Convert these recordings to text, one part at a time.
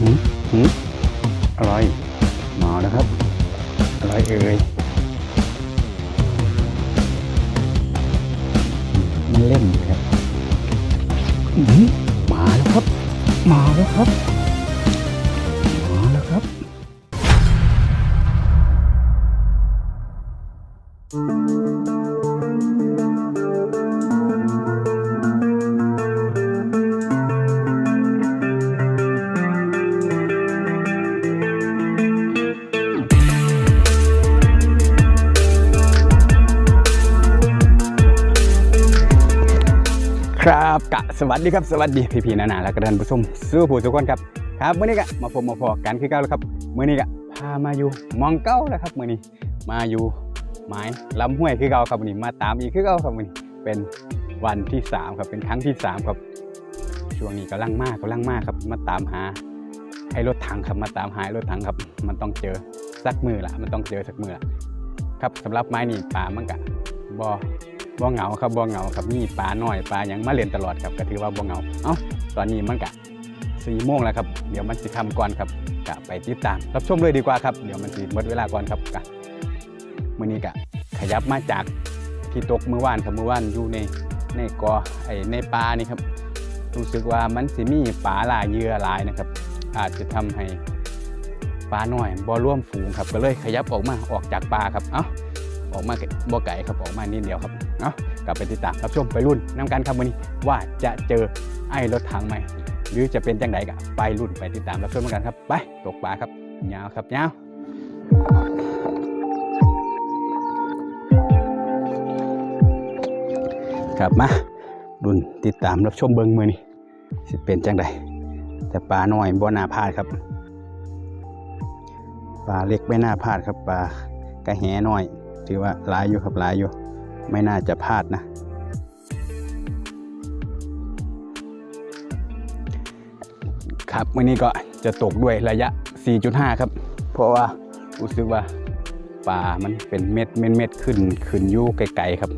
หืมหืมอะไร มาแล้วครับ อะไรเอ่ย มันเล่นอยู่ครับอื้อหือมาแล้วครับ มาแล้วครับ ครับกะสวัสดีครับสวัสดีพี่พี่ๆนานาและกระดันผู้ชมสู้ผู้ทุกคนครับครับมื่อนี้กะมาพบมาพอกันคือเก่าแล้วครับมื่อนี้กะพามาอยู่มองเก้าแล้วครับมื่อนี้มาอยู่ไม้ลำห้วยคือเก่าครับมื่อนี้มาตามอีกคือเก่าครับมื่อนี้เป็นวันที่สามครับเป็นครั้งที่สามครับช่วงนี้กำลังมากกำลังมากครับมาตามหาไอ้รถถังครับมาตามหาไอ้รถถังครับ มันต้องเจอสักมือละมันต้องเจอสักมือละครับสำหรับไม้นี่ป่ามันกะบอ บ่เหงาครับบ่เหงาครับมีปลาหน้อยปลาหยังมาเล่นตลอดครับก็ถือว่าบ่เหงาเอ้าตอนนี้มันกะสี่โมงแล้วครับเดี๋ยวมันสิทำก่อนครับกะไปติดตามรับชมเลยดีกว่าครับเดี๋ยวมันสิหมดเวลาก่อนครับกะมื้อนี้กะขยับมาจากที่ตกเมื่อวานครับเมื่อวานอยู่ในในกอไอในปลานี่ครับรู้สึกว่ามันสิมีปลาหลายเหยื่อหลายนะครับ อาจจะทำให้ปลาน้อยบ่ร่วมฝูงครับ ก็เลยขยับออกมาออกจากปลาครับเอ้าออกมาบ่ไก่ครับออกมานิดเดียวครับ เนาะกลับไปติดตามรับชมไปรุ่นน้ำกันครับวันนี้ว่าจะเจอไอ้รถถังไหมหรือจะเป็นจังไดกะไปรุ่นไปติดตามรับชมกันครับ ไปตกปลาครับยาวครับยาวครับมารุ่นติดตามรับชมเบิ้งมือนี่สิเป็นจังไดแต่ปลาน้อยบ่น่าพลาดครับปลาเล็กไม่น่าพลาดครับปลากระแหน้อย ถือว่าหลายอยู่ครับหลายอยู่ ไม่น่าจะพลาดนะ ครับวันนี้ก็จะตกด้วยระยะ 4.5 ครับ เพราะว่ารู้สึกว่าป่ามันเป็นเม็ดเม็ดเม็ดขึ้นขึ้นยู่ไกลๆครับ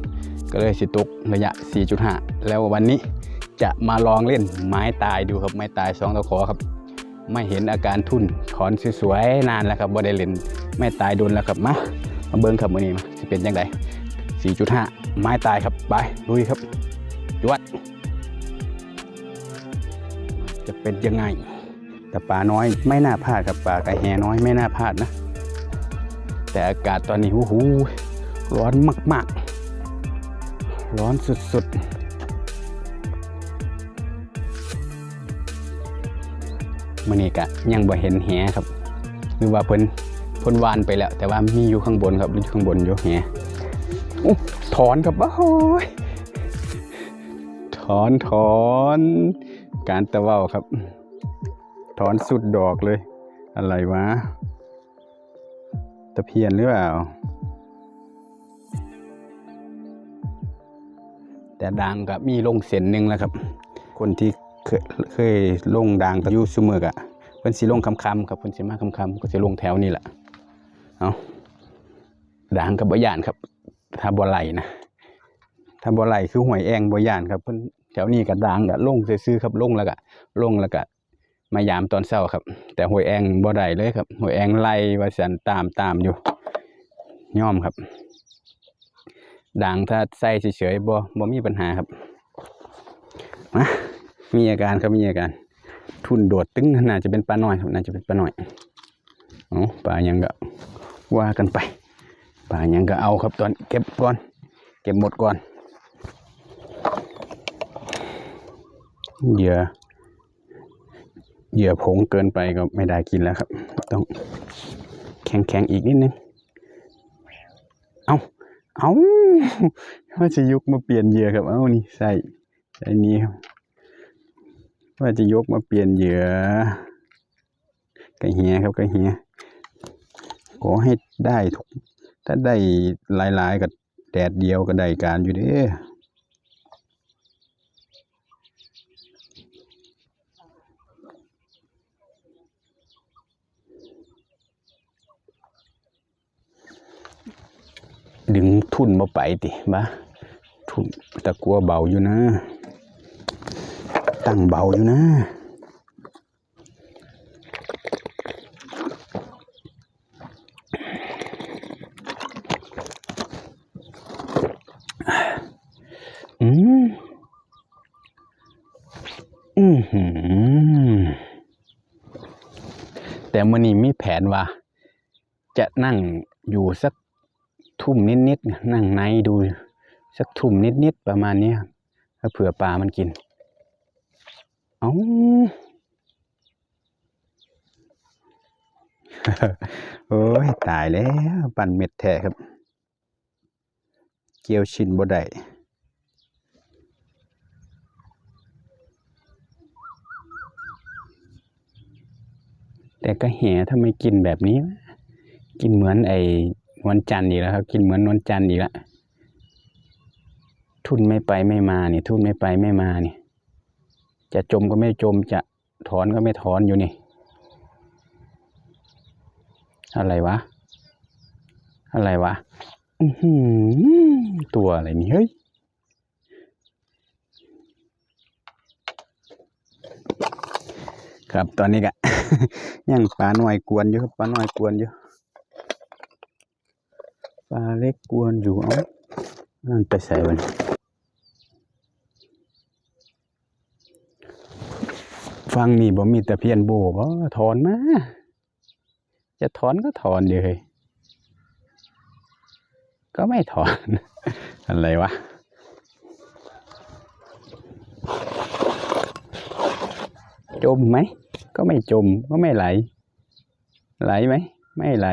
ก็เลยสิตกระยะ 4.5 แล้ววันนี้จะมาลองเล่นไม้ตายดูครับ ไม้ตายสองตะขอครับ ไม่เห็นอาการทุ่นถอนสวยๆนานแล้วครับบ่ได้เล่นไม่ตายโดนแล้วครับมามาเบิ้งครับวันนี้มาจะเป็นยังไง 4.5 ไม้ตายครับ ไปลุยครับจวด จะเป็นยังไง แต่ปลาน้อยไม่น่าพลาดครับปลากระแหน้อยไม่น่าพลาดนะ แต่อากาศตอนนี้โอ้โหร้อนมากๆ ร้อนสุดๆมันนี่กะยังบ่เห็นแหครับ หรือว่าเพิ่นพ่นวานไปแล้ว แต่ว่ามีอยู่ข้างบนครับอยู่ข้างบนอยู่แห ถอนครับว้าโอยถอนถอน การตะเว้าครับ ถอนสุดดอกเลย อะไรวะตะเพียนหรือเปล่า แต่ดังกับมีลงเส้นหนึ่งแล้วครับ คนที่เคยเคยลงดังกับยูซูเมอร์กะเพิ่นสิลงคำคำครับเพิ่นสิมาคำคำก็สิลงแถวนี้แหละเอาด่างกับบยานครับ ถ้าบ่ไหลนะถ้าบ่ไหลคือหวยแองบ่ยานครับเพิ่นแถวนี้ก็ด่างก็ลงซื่อๆครับลงแล้วก็ลงแล้วก็มายามตอนเช้าครับ แต่หวยแองบ่ได้เลยครับหวยแองไล่ว่าสันตามตามอยู่ย่อมครับด่างถ้าใส่เฉยๆบ่บ่มีปัญหาครับมามีอาการครับมีอาการ ทุนโดดตึงน่าจะเป็นปลาหน้อยครับน่าจะเป็นปลาหน้อยเอปลายังก็ว่ากันไป ปลายังก็เอาครับตอนเก็บก่อน เก็บหมดก่อนเหยื่อเหยื่อผงเกินไปก็ไม่ได้กินแล้วครับ ต้องแข็งแข็งๆอีกนิดนึง เอาเอาว่าจะยกมาเปลี่ยนเหยื่อครับ เอานี่ใส่ใส่นี้ครับ ว่าจะยกมาเปลี่ยนเหยื่อกระเฮียครับกระเฮียขอให้ได้ทุก ถ้าได้หลาย ๆกับแดดเดียวก็ได้การอยู่เด้ดึงทุ่นมาไปติบ้าทุ่นตะกลัวเบาอยู่นะ ตั้งเบาอยู่นะ อืมอือหือแต่มื่อ นว่า จะนั่งอยู่สักทุ่มนิดๆนั่งในดูสักทุ่มนิดๆประมาณนี้ครับแล้วเผื่อปลามันกินเอาโอ้ย ตายแล้ว ปั่นเม็ดแท้ครับ เกี่ยวชินบ่ได้ แต่ก็แห่ทำไมกินแบบนี้ กินเหมือนไอ้นวลจันทร์อีกแล้วครับ กินเหมือนนวลจันทร์อีกล้วทุนไม่ไปไม่มาเนี่ยทุนไม่ไปไม่มาเนี่ยจะจมก็ไม่จมจะถอนก็ไม่ถอนอยู่นี่ อะไรวะ อะไรวะอืตัวอะไรนี่เฮ้ย ครับ ตอนนี้ก็ ยังปลาหน่อยกวนอยู่ครับปลาหน่อยกวนอยู่ปลาเล็กกวนอยู่เอ้านั่นไปใส่วันฟังนี่บ่มีแต่เพียนโบบ่ถอนมา จะถอนก็ถอนเดี๋ยวเฮ้ยก็ไม่ถอน อะไรวะจมไหม ก็ไม่จมก็ไม่ไหล ไหลไหม ไม่ไหล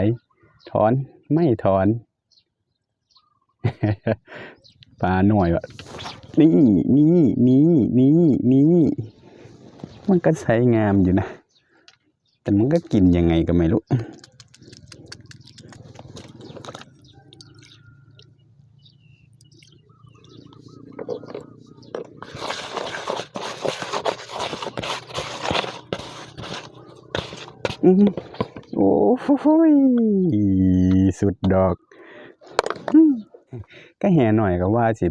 ถอนไม่ถอน ปลาหน่อยวะนี่นี่นี่นี่นี่มันก็ใช้งามอยู่นะ แต่มันก็กินยังไงก็ไม่รู้ โอ้โหสุดดอก ก็แห่หน่อยก็ว่าสิ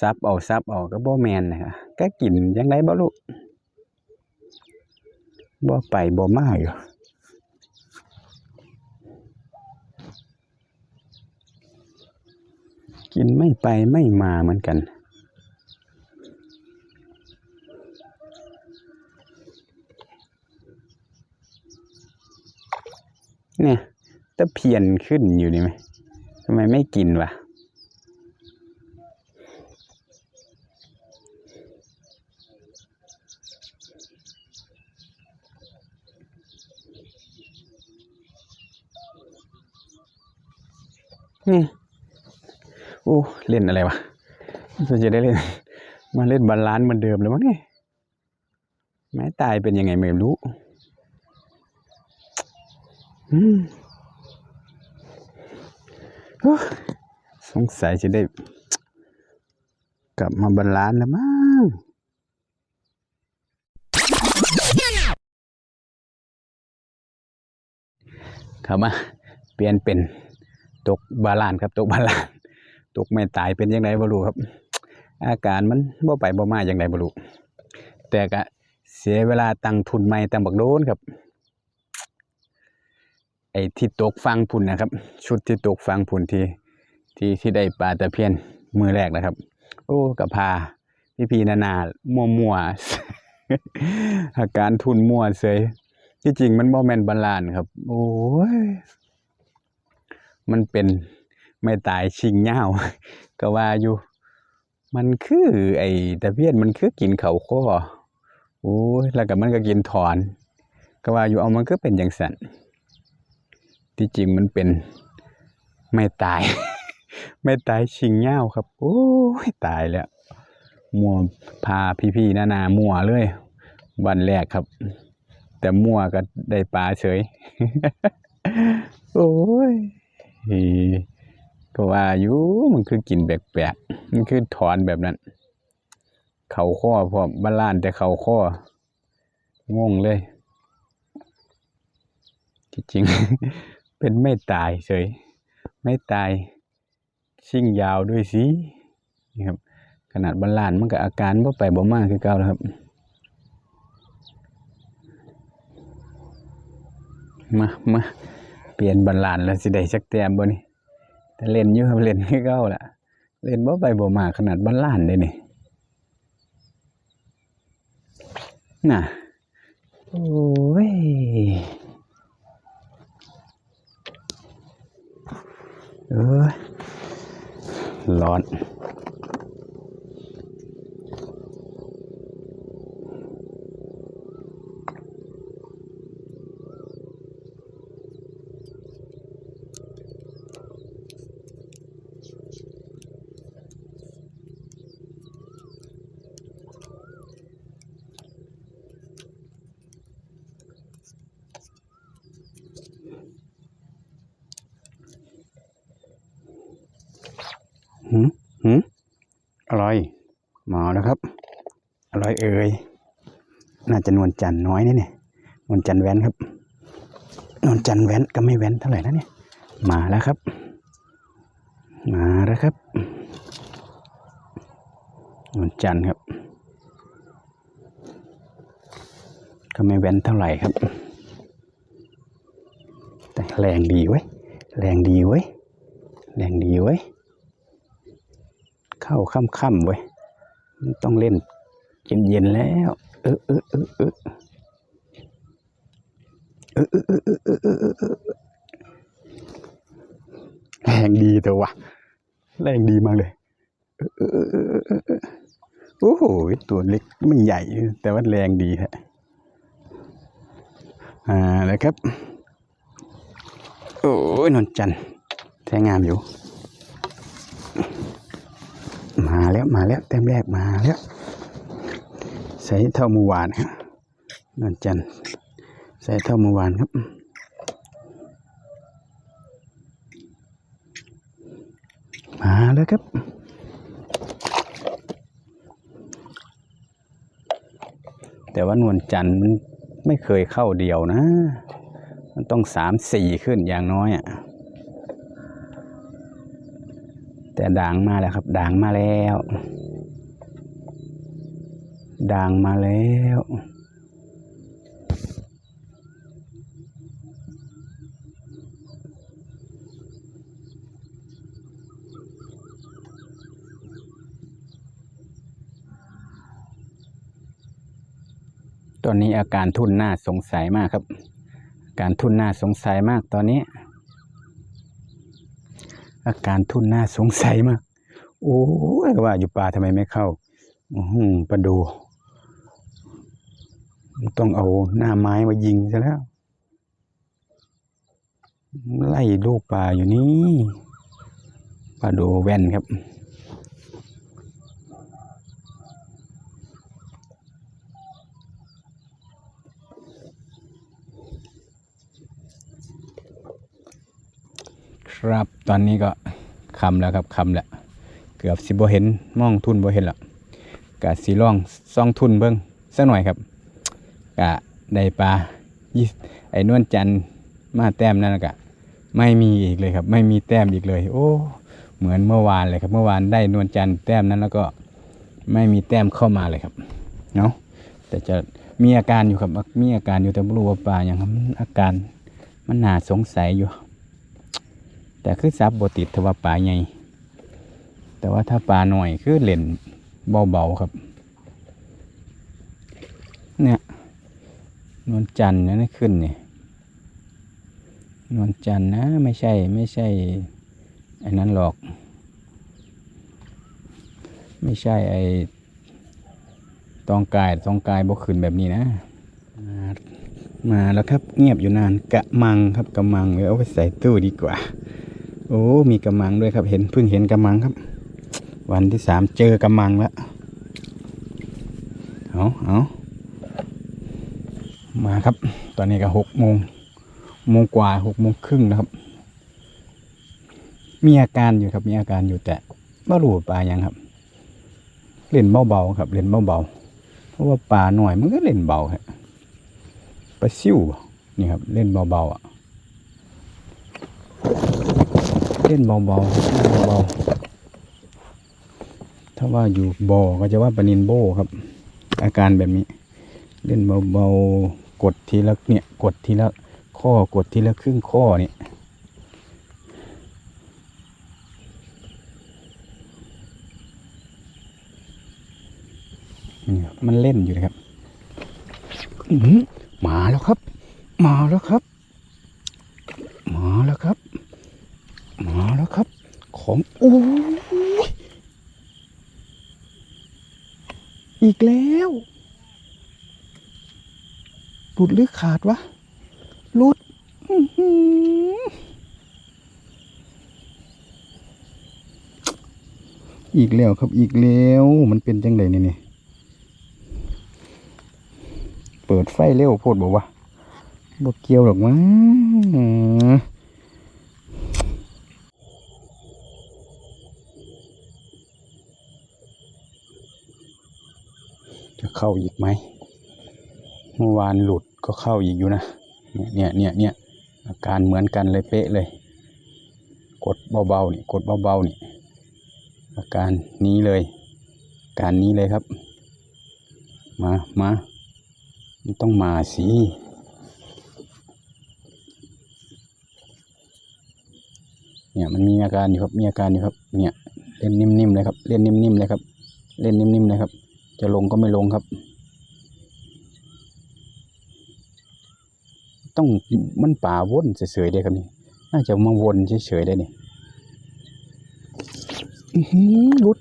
ซับเอาซับเอาก็บ่แมนนะคะก็กินยังไงบ่รู้บ่ไปบ่มาอยู่กินไม่ไปไม่มาเหมือนกัน เนี่ยตะเพียนขึ้นอยู่นี่ไหมทำไมไม่กินวะนี่โอ้เล่นอะไรวะเราจะได้เล่น มาเล่นบาลานซ์เหมือนเดิมเลยมั้งนี่แม้ตายเป็นยังไงไม่รู้ สงสัยจะได้ กลับมาบาลานแล้วมั้งครับมาเปลี่ยนเป็นตกบาลานครับ ตกบาลาน ตกไม่ตายเป็นยังไงบ่รู้ครับ อาการมันบ่ไปบ่มาอย่างไรบ่รู้แต่ก็เสียเวลาตั้งทุนใหม่ตั้งบักโดนครับ ไอ้ที่ตกฟังพุ่นนะครับ ชุดที่ตกฟังพุ่นที่ที่ที่ได้ปลาตะเพียนมือแรกนะครับ โอ้กับพาพี่พีนานามัวมัวอาการทุนมัวเสยที่จริงมันบ่แมนบาลานครับ โอ้ยมันเป็นไม่ตายชิงเหย้าก็ว่าอยู่ มันคือ ไอ้ตะเพียนมันคือกินเขาข้อโอ้ยแล้วก็มันก็กินถอน ก็ว่าอยู่เอามันก็เป็นอย่างสัน ที่จริงมันเป็นไม่ตาย ไม่ตายชิงเหย้าครับ โอ้ยตายแล้วมัวพาพี่ๆนานามัวเลยวันแรกครับ แต่มัวก็ได้ปลาเฉย โอ้ยก็ว่าอยู่มันคือกินแปลกๆมันคือถอนแบบนั้น เขาข้อพร้อมบ้านล้านแต่เขาข้องงเลยที่จริง เป็นไม่ตายเฉย ไม่ตายชิ่งยาวด้วยสินี่ครับ ขนาดบรรลานมันก็อาการบ่ไปบ่มากคือเก่าแล้วครับ มามาเปลี่ยนบรรลานแล้วสิได้จักแต้มบ่นี่แต่เล่นอยู่ครับเล่นคือเก่าล่ะ เล่นบ่ไปบ่มากขนาดบ้านล้านเลยนี่น่ะ โอ้ย เออร้อน หืมหืมอร่อยมาแล้วครับ อร่อย เอ่ยน่าจะนวลจันน้อยนี่เนี่ยนวลจันแว้นครับนวลจันแว้นก็ไม่แว้นเท่าไหร่นะเนี่ยมาแล้วครับ มาแล้วครับนวลจันครับ ก็ไม่แว้นเท่าไหร่ครับ แต่แรงดีเว้ยแรงดีเว้ยแรงดีเว้ยเข้าค่ำๆเว้ยมันต้องเล่น เย็นแล้วเออเออเออเออเออเออเออเออเออเออเออเอแรงดีแต่วะแรงดีมากเลยเออเออเออเออเออเออโอ้โหตัวเล็กไม่ใหญ่ แต่ว่าแรงดีฮะอ่าแล้วครับ โอ้ยนนจันทร์แท้งามอยู่ มาแล้วมาแล้วแต้มแรกมาแล้ว ใส่เท่าเมื่อวานครับนวลจันใส่เท่าเมื่อวานครับมาแล้วครับ แต่ว่านวลจันทร์มันไม่เคยเข้าเดียวนะ มันต้องสามสี่ขึ้นอย่างน้อยอะ แต่ด่างมาแล้วครับด่างมาแล้ว ด่างมาแล้ว ตอนนี้อาการทุ่นหน้าสงสัยมากครับ อาการทุ่นหน้าสงสัยมากตอนนี้ อาการทุ่นหน้าสงสัยมาก โอ้ยว่าอยู่ป่าทำไมไม่เข้า อือหือประดู ต้องเอาหน้าไม้มายิงซะแล้ว ไล่ลูกป่าอยู่นี่ปลาโดแว่นครับ ครับตอนนี้ก็คำแล้วครับคำแล้วเกือบสิบ่เห็นมองทุนบ่เห็นละกะสีล่องซองทุนเบิ้งสักหน่อยครับ กะได้ปลายี่ไอ้นวลจันมาแต้มนั่นกะไม่มีอีกเลยครับ ไม่มีแต้มอีกเลย โอ้ เหมือนเมื่อวานเลยครับ เมื่อวานได้นวลจันแต้มนั้นแล้วก็ไม่มีแต้มเข้ามาเลยครับเนาะแต่จะมีอาการอยู่ครับมีอาการอยู่แต่ไม่รู้ว่าปลาอย่างครับอาการมันน่าสงสัยอยู่ แต่คือซับบติดถว่าปลาใหญ่แต่ว่าถ้าปลาหน่อยคือเล่นเบาๆครับ เนี่ย นวลจันทร์นะนี่ขึ้นเนี่ยนวลจันทร์นะไม่ใช่ไม่ใช่ไอ้นั้นหรอก ไม่ใช่ไอ้ตองกายตองกายบกขึ้นแบบนี้นะมามาแล้วครับเงียบอยู่นานกะมังครับกะมังเดี๋ยวเอาไปใส่ตู้ดีกว่า โอ้มีกะมังด้วยครับเห็นเพิ่งเห็นกะมังครับ วันที่สามเจอกะมังแล้วเอาเอา มาครับ ตอนนี้ก็หกโมงโมงกว่าหกโมงครึ่งนะครับ มีอาการอยู่ครับ มีอาการอยู่แต่ไม่รู้ว่าปลายังครับ เล่นเบาๆครับ เล่นเบาๆเพราะว่าปลาหน่อยมันก็เล่นเบาครับปลาซิ่วนี่ครับ เล่นเบาๆอะเล่นเบาๆเล่นเบาๆถ้าว่าอยู่บ่อก็จะว่าปลานินโบครับ อาการแบบนี้ เล่นเบาๆ กดทีละเนี่ยกดทีละข้อกดทีละครึ่งข้อเนี่ยมันเล่นอยู่นะครับมาแล้วครับ มาแล้วครับ มาแล้วครับ มาแล้วครับ ของอู้อีกแล้ว หลุดหรือขาดวะหลุดอีกแล้วครับอีกแล้วมันเป็นจังไดนี่นี่เปิดไฟเร็วโพดบอกว่าบ่เกี่ยวหรอกมั้งจะเข้าอีกไหม เมื่อวานหลุดก็เข้าอีกอยู่นะ เนี่ยเนี่ยเนี่ยอาการเหมือนกันเลยเป๊ะเลย กดเบาๆนี่กดเบาๆนี่อาการนี้เลย การนี้เลยครับ มามามันต้องมาสิเนี่ยมันมีอาการอยู่ครับ มีอาการอยู่ครับ เนี่ยเล่นนิ่มๆเลยครับ เล่นนิ่มๆเลยครับ เล่นนิ่มๆเลยครับ จะลงก็ไม่ลงครับ ต้องมันป่าวนเฉยๆได้ครับนี่น่าจะมาวนเฉยๆได้นี่อื้อหือหลุด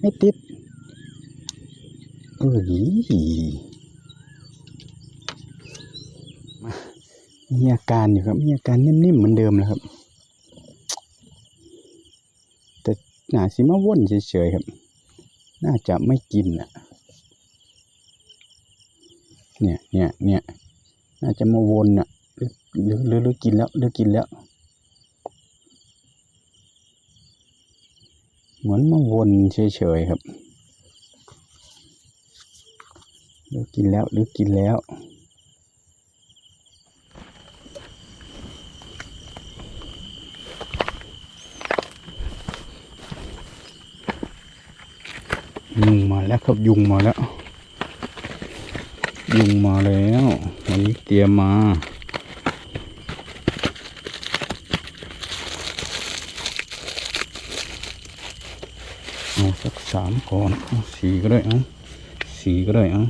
ไม่ติดเออหีมามีอาการอยู่ครับ มีอาการนิ่มๆเหมือนเดิมเลยครับ แต่หนาสิมาวนเฉยๆครับ น่าจะไม่กินอะ เนี่ยเนี่ยเนี่ย น่าจะมาวนอะหรือหรือหรือหรือกินแล้วหรือกินแล้ว เหมือนมาวนเฉยๆครับหรือกินแล้วหรือกินแล้วยุงมาแล้วครับยุงมาแล้ว ยุงมาแล้ววันนี้เตรียมมาเอาสักสามก่อนสี่ก็ได้เอาสี่ก็ได้เอา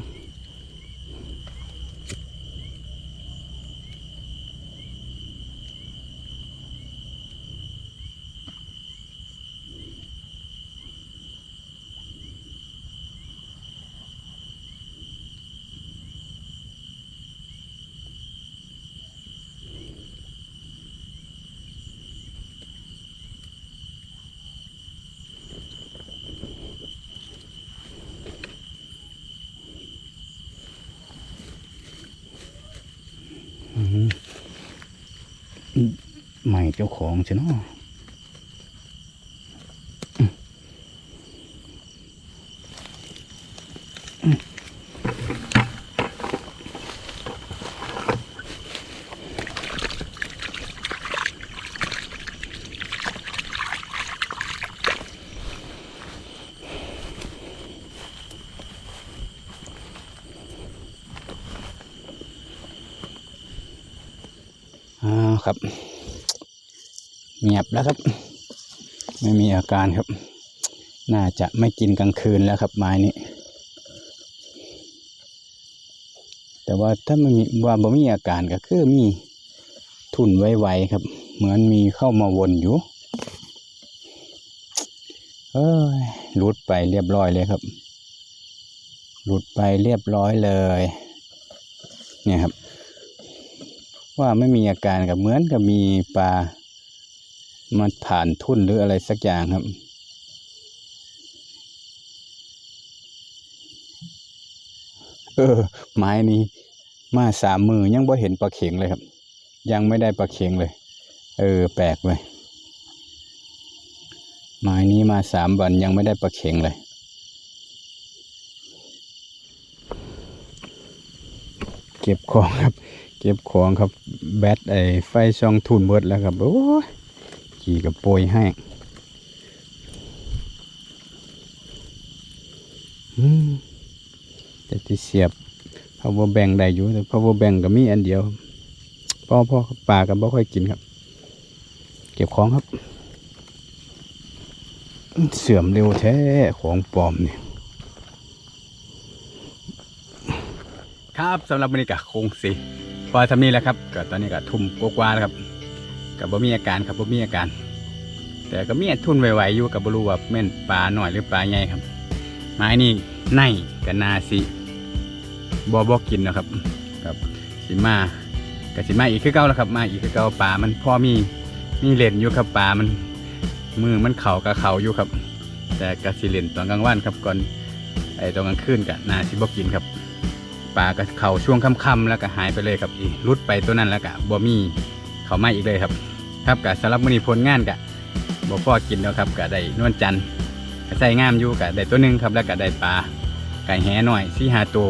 ใหม่เจ้าของใช่เนาะ ยบแล้วครับ ไม่มีอาการครับ น่าจะไม่กินกลางคืนแล้วครับ ไม้นี้ แต่ว่าถ้าไมันมีว่าบ่มีอาการก็คือมีทุนไวๆครับ เหมือนมีเข้ามาวนอยู่เอ้ยหลุดไปเรียบร้อยเลยครับหลุดไปเรียบร้อยเลย เนี่ยครับ ว่าไม่มีอาการกับเหมือนกับมีปลา มาผ่านทุ่นหรืออะไรสักอย่างครับ เออ ไม้นี้มาสามมือยังบ่เห็นปลาเข็งเลยครับ ยังไม่ได้ปลาเข็งเลย เออ แปลกเลยไม้นี้มาสามวันยังไม่ได้ปลาเข็งเลยเก็บของครับ เก็บของครับ แบตไอ้ไฟช่องทุนเบิดแล้วครับ โอ้ ขี่กับโปรยให้อืมแต่ที่เสียบ power bank ได้อยู่ แต่ power bank ก็มีอันเดียว พ่อพ่อปลาก็บ่ค่อยกินครับ เก็บของครับ เสื่อมเร็วแท้ของปลอมเนี่ยครับสำหรับวันนี้ก็คงสิพอทำนี้แล้วครับก็ตอนนี้ก็ทุ่มกว่าๆแล้วครับ กับบ่มีอาการครับบ่มีอาการ แต่ก็มีทุนไวๆอยู่กับบรูว่าแม่นปลาหน่อยหรือปลาใหญ่ครับ ไม้นี่ในกับนาสิบ่บ่กินนะครับครับสิมากับสิมาอีกคือเก่าแล้วครับมาอีกคือเก่าปลามันพอมีมีเล่นอยู่ครับปลามันมือมันเข่ากับเข่าอยู่ครับ แต่กับสิเล่นตอนกลางวันครับก่อนไอตอนกลางคืนกับนาสิบ่กินครับปลาก็เข่าช่วงค่ำๆแล้วก็หายไปเลยครับอีรุดไปตัวนั้นแล้วก็บ่มี เขามาอีกเลยครับ ครับกับสำหรับมือนีผลงานกะบ่พ่อกินแล้วครับก็ได้นวลจันทร์ก็ใส่งามอยู่ก็ได้ตัวหนึงครับแล้วก็ได้ปลาไก่แหหน่อยสี่ห้าตัว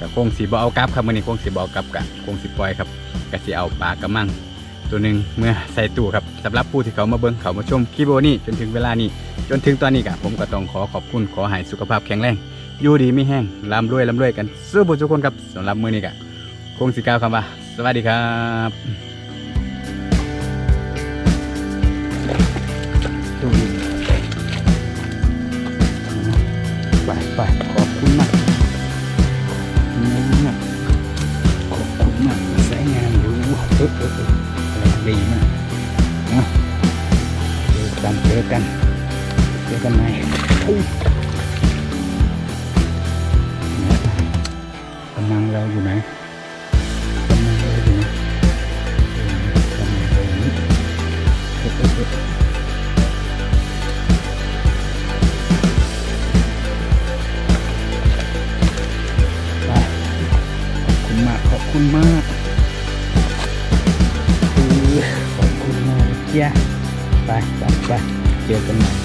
ก็คงสิบ่เอากลับครับมือนี้คงสิบ่เอากลับกะคงสิปล่อยครับก็สิเอาปลากระมังตัวหนึ่งเมื่อใส่ตู้ครับสำหรับผู้ที่เขามาเบิ่งเขามาชมคลิปโอนี้จนถึงเวลานี้จนถึงตอนนี้กะผมก็ต้องขอขอบคุณขอให้สุขภาพแข็งแรงอยู่ดีไม่แห้งร่ำรวยร่ำรวยกันสู้บุญทุกคนครับสำหรับมือนี้กะคงสิกล่าวคำว่า สวัสดีครับ กันใหม่